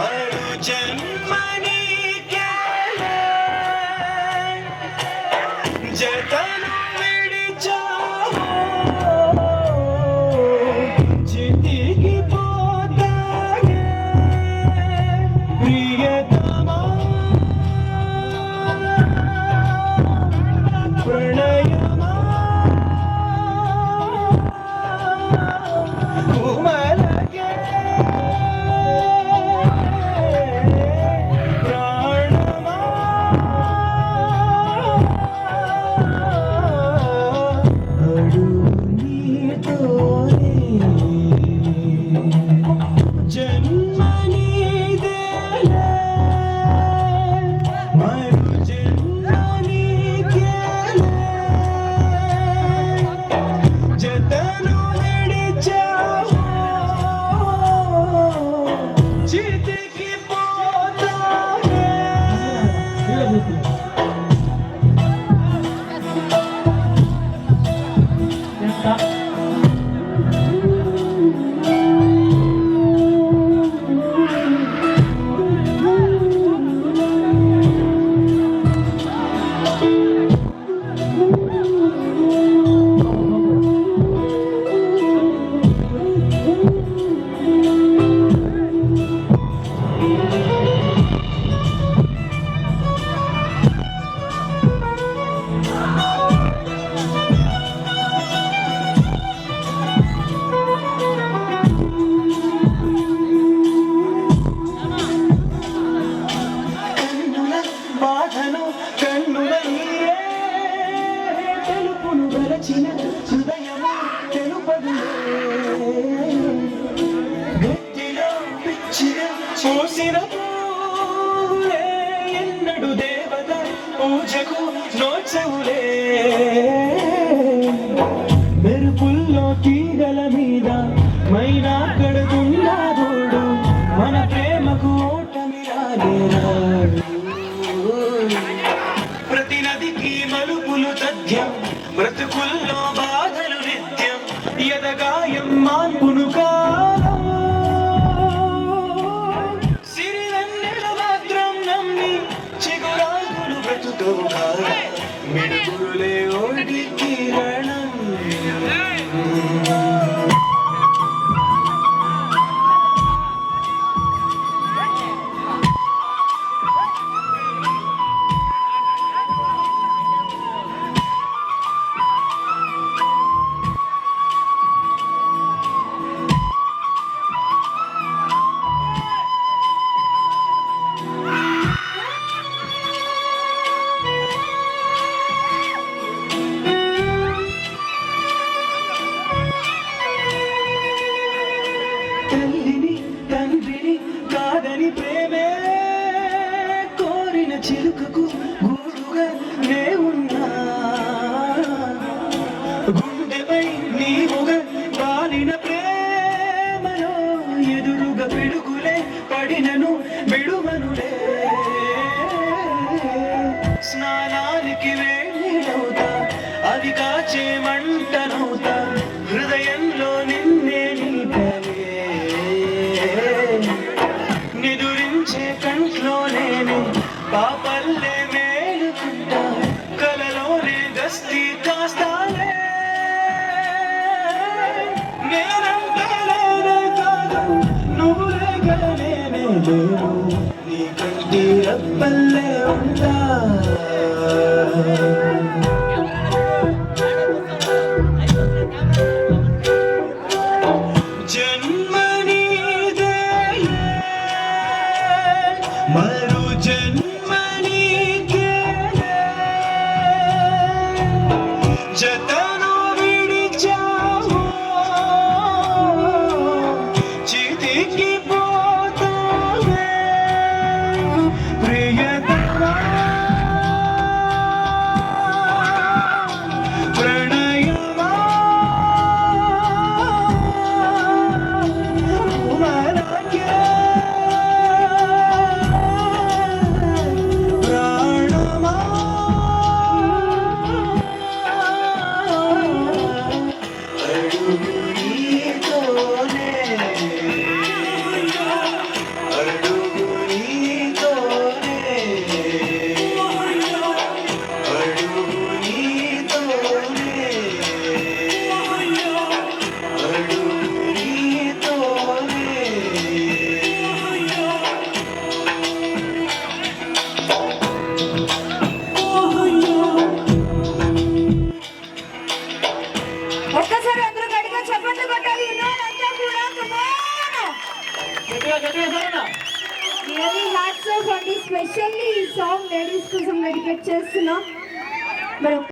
మరు జన్మని Jenny. తెలుపును గలచిన హృదయము తెలుపదు. నెత్తిలో పిచ్చిగా చూసిన ఎన్నడు దేవత పూజకు నోచవులే. మెరుపుల్లో తీగల మీద మైనా నిత్యం ఎదగాయం కాలం. సిరివెన్నెల మాత్రం నమ్మి చిగురాకులు బ్రతుకవు మిడుగురులే ఓడి కిరణం. పడినను విడువనులే. స్నానానికి వేడినవుతా అది కాచే మంటనవుతా హృదయంలో నిన్నే నిలిపే నిదురించే కంట్లో నేను పాపల్లే మేలుకుంటా కలలోనే గస్తీ కాస్తాలే. నేనంటే లేను నీకంటే ఉంటా. జన్మ నీదేలే, మరు స్పెషల్లీ ఈ సాంగ్ లేడీస్ కోసం డెడికేట్ చేస్తున్నాం. మరి